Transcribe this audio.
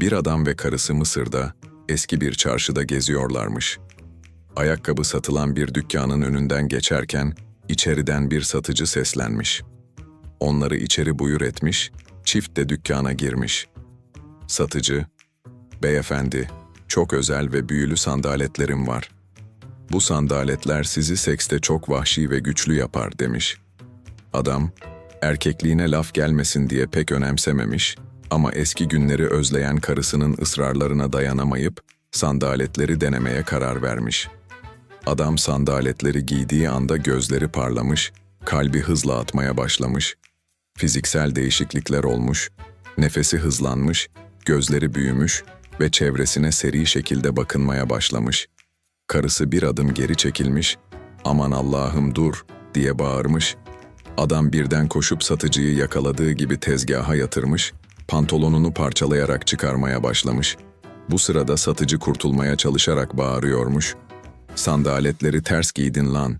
Bir adam ve karısı Mısır'da, eski bir çarşıda geziyorlarmış. Ayakkabı satılan bir dükkanın önünden geçerken, içeriden bir satıcı seslenmiş. Onları içeri buyur etmiş, çift de dükkana girmiş. Satıcı, Beyefendi, çok özel ve büyülü sandaletlerim var. Bu sandaletler sizi sekste çok vahşi ve güçlü yapar demiş. Adam, erkekliğine laf gelmesin diye pek önemsememiş ama eski günleri özleyen karısının ısrarlarına dayanamayıp sandaletleri denemeye karar vermiş. Adam sandaletleri giydiği anda gözleri parlamış, kalbi hızla atmaya başlamış. Fiziksel değişiklikler olmuş, nefesi hızlanmış, gözleri büyümüş ve çevresine seri şekilde bakınmaya başlamış. Karısı bir adım geri çekilmiş, aman Allah'ım dur diye bağırmış. Adam birden koşup satıcıyı yakaladığı gibi tezgaha yatırmış, pantolonunu parçalayarak çıkarmaya başlamış. Bu sırada satıcı kurtulmaya çalışarak bağırıyormuş. Sandaletleri ters giydin lan.''